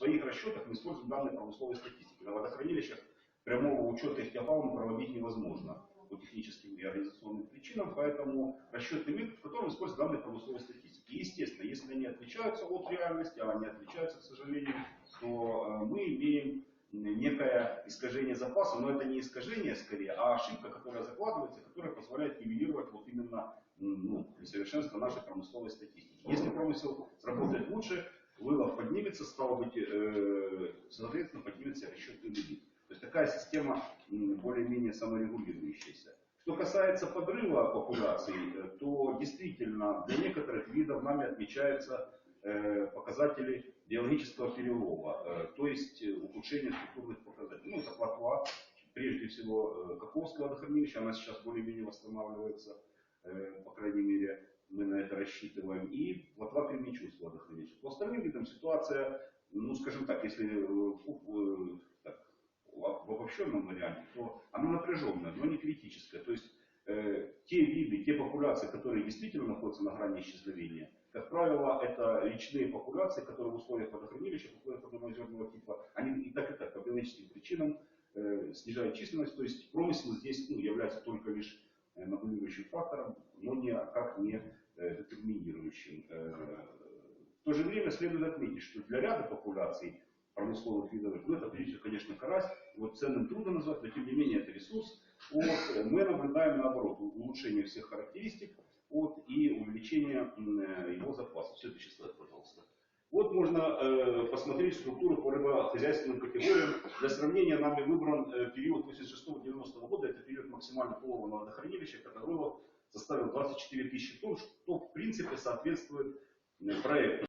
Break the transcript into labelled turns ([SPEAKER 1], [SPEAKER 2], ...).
[SPEAKER 1] своих расчетах мы используем данные промысловой статистики. На водохранилищах прямого учета ихтиофауны проводить невозможно по техническим и организационным причинам, поэтому расчетный метод, в котором используются данные промысловой статистики. Естественно, если они отличаются от реальности, а они отличаются, к сожалению, то э, мы имеем некое искажение запаса, но это не искажение скорее, а ошибка, которая закладывается, которая позволяет нивелировать вот именно ну, несовершенство нашей промысловой статистики. Если промысел сработает лучше, вылов поднимется, стало быть, э, соответственно, поднимется расчетный лимит. То есть такая система более-менее саморегулирующаяся. Что касается подрыва популяций, э, то действительно для некоторых видов нами отмечаются э, показатели биологического перелова, э, то есть ухудшение структурных показателей. Ну, это плотва, прежде всего, Каховское водохранилище, она сейчас более-менее восстанавливается, по крайней мере, рассчитываем, и плотва Кременчугского водохранилища. По остальным видам ситуация, ну, скажем так, если э, так, в обобщенном варианте, то она напряженная, но не критическая. То есть э, те виды, те популяции, которые действительно находятся на грани исчезновения, как правило, это речные популяции, которые в условиях водохранилища, в условиях водоозерного типа, они и так и так по биологическим причинам э, снижают численность. То есть промысел здесь ну, является только лишь э, модулирующим фактором, но никак не э, детерминирующим. Э, в то же время следует отметить, что для ряда популяций промысловых видов, ну это прежде всего, конечно, карась, вот ценным трудно назвать, но тем не менее это ресурс. Вот, э, мы наблюдаем наоборот улучшение всех характеристик вот, и увеличение э, его запаса. Все это число, пожалуйста. Вот можно э, посмотреть структуру по рыбохозяйственным категориям. Для сравнения нами выбран э, период 86-90 года, это период максимально полного водохранилища, вылов составил 24 тысячи тонн, что в принципе соответствует э, проекту.